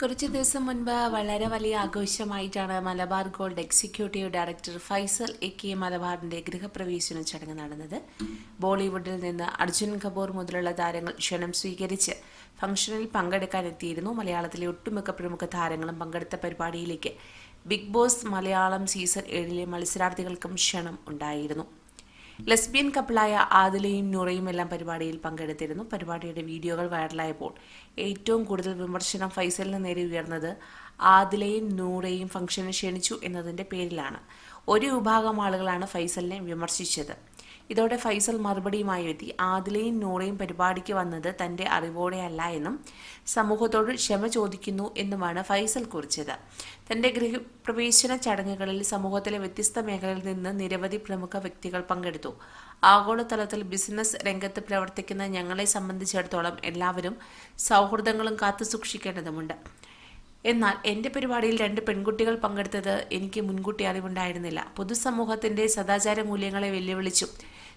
കുറച്ച് ദിവസം മുൻപ് വളരെ വലിയ ആഘോഷമായിട്ടാണ് Malabar gold executive director Faisal A K മലബാറിന്റെ ഗൃഹപ്രവേശന ചടങ്ങ് നടന്നത്. ബോളിവുഡിൽ നിന്ന് അർജുൻ കപൂർ മുതലുള്ള താരങ്ങൾ ക്ഷണം സ്വീകരിച്ച് ഫംഗ്ഷനിൽ പങ്കെടുക്കാനെത്തിയിരുന്നു. മലയാളത്തിലെ ഒട്ടുമിക്ക പ്രമുഖ താരങ്ങളും പങ്കെടുത്ത പരിപാടിയിലേക്ക് ബിഗ് ബോസ് മലയാളം സീസൺ ഏഴിലെ മത്സരാർത്ഥികൾക്കും ക്ഷണം ഉണ്ടായിരുന്നു. ലെസ്ബിയൻ കപ്പിളായ ആദിലയും നൂറയും എല്ലാം പരിപാടിയിൽ പങ്കെടുത്തിരുന്നു. പരിപാടിയുടെ വീഡിയോകൾ വൈറലായപ്പോൾ ഏറ്റവും കൂടുതൽ വിമർശനം ഫൈസലിന് നേരെ ഉയർന്നത് ആദിലയും നൂറയും ഫംഗ്ഷന് ക്ഷണിച്ചു എന്നതിന്റെ പേരിലാണ്. ഒരു വിഭാഗം ആളുകളാണ് ഫൈസലിനെ വിമർശിച്ചത്. ഇതോടെ ഫൈസൽ മറുപടിയുമായി എത്തി. ആദിലയും നൂറയും പരിപാടിക്ക് വന്നത് തന്റെ അറിവോടെയല്ല എന്നും സമൂഹത്തോട് ക്ഷമ ചോദിക്കുന്നു എന്നുമാണ് ഫൈസൽ കുറിച്ചത്. തന്റെ ഗൃഹപ്രവേശന ചടങ്ങുകളിൽ സമൂഹത്തിലെ വ്യത്യസ്ത മേഖലയിൽ നിന്ന് നിരവധി പ്രമുഖ വ്യക്തികൾ പങ്കെടുത്തു. ആഗോളതലത്തിൽ ബിസിനസ് രംഗത്ത് പ്രവർത്തിക്കുന്ന ഞങ്ങളെ സംബന്ധിച്ചിടത്തോളം എല്ലാവരും സൗഹൃദങ്ങളും കാത്തു സൂക്ഷിക്കേണ്ടതുണ്ട് എന്നാൽ എന്റെ പരിപാടിയിൽ രണ്ട് പെൺകുട്ടികൾ പങ്കെടുത്തത് എനിക്ക് മുൻകൂട്ടി അറിവുണ്ടായിരുന്നില്ല. പൊതുസമൂഹത്തിന്റെ സദാചാര മൂല്യങ്ങളെ വെല്ലുവിളിച്ചും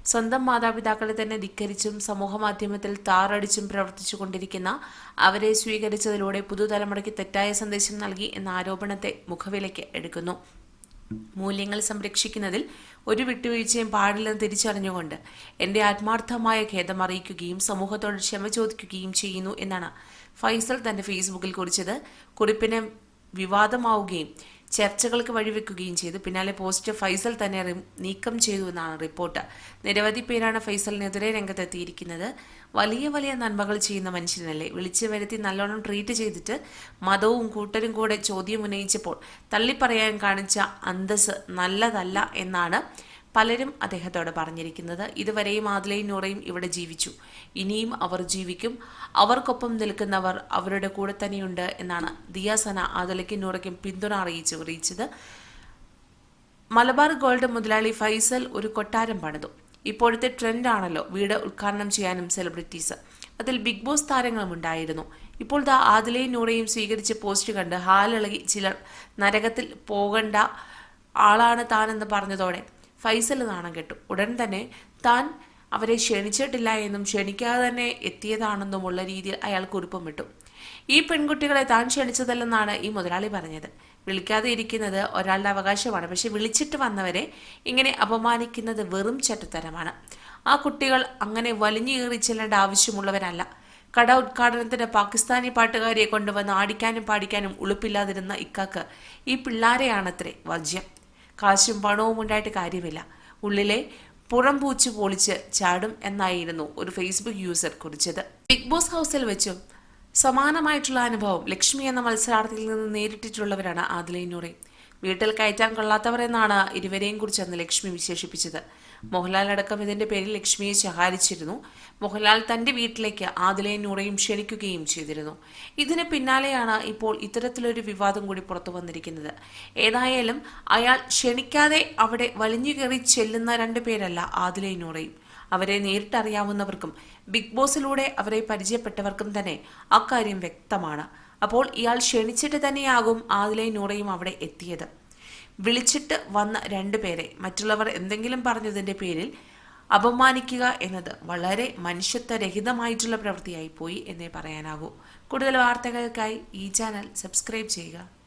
സ്വന്തം മാതാപിതാക്കളെ തന്നെ ധിക്കരിച്ചും സമൂഹമാധ്യമത്തിൽ താറടിച്ചും പ്രവർത്തിച്ചു കൊണ്ടിരിക്കുന്ന അവരെ സ്വീകരിച്ചതിലൂടെ പുതുതലമുറയ്ക്ക് തെറ്റായ സന്ദേശം നൽകി എന്ന ആരോപണത്തെ മുഖവിലയ്ക്ക് എടുക്കുന്നു. മൂല്യങ്ങൾ സംരക്ഷിക്കുന്നതിൽ ഒരു വിട്ടുവീഴ്ചയും പാടില്ലെന്ന് തിരിച്ചറിഞ്ഞുകൊണ്ട് എന്റെ ആത്മാർത്ഥമായ ഖേദം അറിയിക്കുകയും സമൂഹത്തോട് ക്ഷമ ചോദിക്കുകയും ചെയ്യുന്നു എന്നാണ് ഫൈസൽ തന്റെ ഫേസ്ബുക്കിൽ കുറിച്ചത്. കുറിപ്പിന് വിവാദമാവുകയും ചർച്ചകൾക്ക് വഴിവെക്കുകയും ചെയ്തു. പിന്നാലെ പോസ്റ്റ് ഫൈസൽ തന്നെ നീക്കം ചെയ്തു എന്നാണ് റിപ്പോർട്ട്. നിരവധി പേരാണ് ഫൈസലിനെതിരെ രംഗത്തെത്തിയിരിക്കുന്നത്. വലിയ വലിയ നന്മകൾ ചെയ്യുന്ന മനുഷ്യനല്ലേ? വിളിച്ചു വരുത്തി നല്ലോണം ട്രീറ്റ് ചെയ്തിട്ട് മതവും കൂട്ടരും കൂടെ ചോദ്യം ഉന്നയിച്ചപ്പോൾ തള്ളിപ്പറയാൻ കാണിച്ച അന്തസ് നല്ലതല്ല എന്നാണ് പലരും അദ്ദേഹത്തോട് പറഞ്ഞിരിക്കുന്നത് ഇതുവരെയും ആദിലയും നൂറയും ഇവിടെ ജീവിച്ചു. ഇനിയും അവർ ജീവിക്കും. അവർക്കൊപ്പം നിൽക്കുന്നവർ അവരുടെ കൂടെ തന്നെയുണ്ട് എന്നാണ് ദിയാസന ആദിലയ്ക്കും നൂറയ്ക്കും പിന്തുണ അറിയിച്ചു അറിയിച്ചത്. മലബാർ ഗോൾഡ് മുതലാളി ഫൈസൽ ഒരു കൊട്ടാരം പണിതു. ഇപ്പോഴത്തെ ട്രെൻഡാണല്ലോ വീട് ഉദ്ഘാടനം ചെയ്യാനും സെലിബ്രിറ്റീസ്. അതിൽ ബിഗ് ബോസ് താരങ്ങളും ഉണ്ടായിരുന്നു. ഇപ്പോൾ ദാ ആദിലയും നൂറയും സ്വീകരിച്ച പോസ്റ്റ് കണ്ട് ഹാലിളകി ചിലർ നരകത്തിൽ പോകണ്ട ആളാണ് താനെന്ന് പറഞ്ഞതോടെ ഫൈസൽ നാണം കെട്ടു. ഉടൻ തന്നെ താൻ അവരെ ക്ഷണിച്ചിട്ടില്ല എന്നും ക്ഷണിക്കാതെ തന്നെ എത്തിയതാണെന്നുമുള്ള രീതിയിൽ അയാൾ കുറിപ്പും വിട്ടു. ഈ പെൺകുട്ടികളെ താൻ ക്ഷണിച്ചതല്ലെന്നാണ് ഈ മുതലാളി പറഞ്ഞത്. വിളിക്കാതെ ഇരിക്കുന്നത് ഒരാളുടെ അവകാശമാണ്. പക്ഷെ വിളിച്ചിട്ട് വന്നവരെ ഇങ്ങനെ അപമാനിക്കുന്നത് വെറും ചട്ടത്തരമാണ്. ആ കുട്ടികൾ അങ്ങനെ വലിഞ്ഞു കയറി ചെല്ലേണ്ട ആവശ്യമുള്ളവരല്ല. കട ഉദ്ഘാടനത്തിന് പാകിസ്ഥാനി പാട്ടുകാരിയെ കൊണ്ടുവന്ന് ആടിക്കാനും പാടിക്കാനും ഉളുപ്പില്ലാതിരുന്ന ഇക്കാക്ക് ഈ പിള്ളാരെയാണത്രേ വജ്യം. കാശും പണവും ഉണ്ടായിട്ട് കാര്യമില്ല. ഉള്ളിലെ പുറം പൂച്ചു പൊളിച്ച് ചാടും എന്നായിരുന്നു ഒരു ഫേസ്ബുക്ക് യൂസർ കുറിച്ചത്. ബിഗ് ബോസ് ഹൗസിൽ വെച്ചും സമാനമായിട്ടുള്ള അനുഭവം ലക്ഷ്മി എന്ന മത്സരാർത്ഥിയിൽ നിന്ന് നേരിട്ടിട്ടുള്ളവരാണ് ആദിലൈനൂറെ വീട്ടിൽ കയറ്റാൻ കൊള്ളാത്തവർ എന്നാണ് ഇരുവരെയും കുറിച്ച് അന്ന് ലക്ഷ്മി വിശേഷിപ്പിച്ചത്. മോഹൻലാൽ അടക്കം ഇതിന്റെ പേരിൽ ലക്ഷ്മിയെ ശകാരിച്ചിരുന്നു. മോഹൻലാൽ തന്റെ വീട്ടിലേക്ക് ആദിലയും നൂറയും ക്ഷണിക്കുകയും ചെയ്തിരുന്നു. ഇതിന് പിന്നാലെയാണ് ഇപ്പോൾ ഇത്തരത്തിലൊരു വിവാദം കൂടി പുറത്തു വന്നിരിക്കുന്നത്. ഏതായാലും അയാൾ ക്ഷണിക്കാതെ അവിടെ വലിഞ്ഞു കയറി ചെല്ലുന്ന രണ്ടു പേരല്ല ആദിലയും നൂറയും. അവരെ നേരിട്ടറിയാവുന്നവർക്കും ബിഗ് ബോസിലൂടെ അവരെ പരിചയപ്പെട്ടവർക്കും തന്നെ അക്കാര്യം വ്യക്തമാണ്. അപ്പോൾ ഇയാൾ ക്ഷണിച്ചിട്ട് തന്നെയാകും ആദിലയും നൂറയും അവിടെ എത്തിയത്. വിളിച്ചിട്ട് വന്ന രണ്ടു പേരെ. മറ്റുള്ളവർ എന്തെങ്കിലും പറഞ്ഞതിന്റെ പേരിൽ അപമാനിക്കുക എന്നത് വളരെ മനുഷ്യത്വരഹിതമായിട്ടുള്ള പ്രവൃത്തിയായി പോയി എന്നേ പറയാനാകൂ. കൂടുതൽ വാർത്തകൾക്കായി ഈ ചാനൽ സബ്സ്ക്രൈബ് ചെയ്യുക.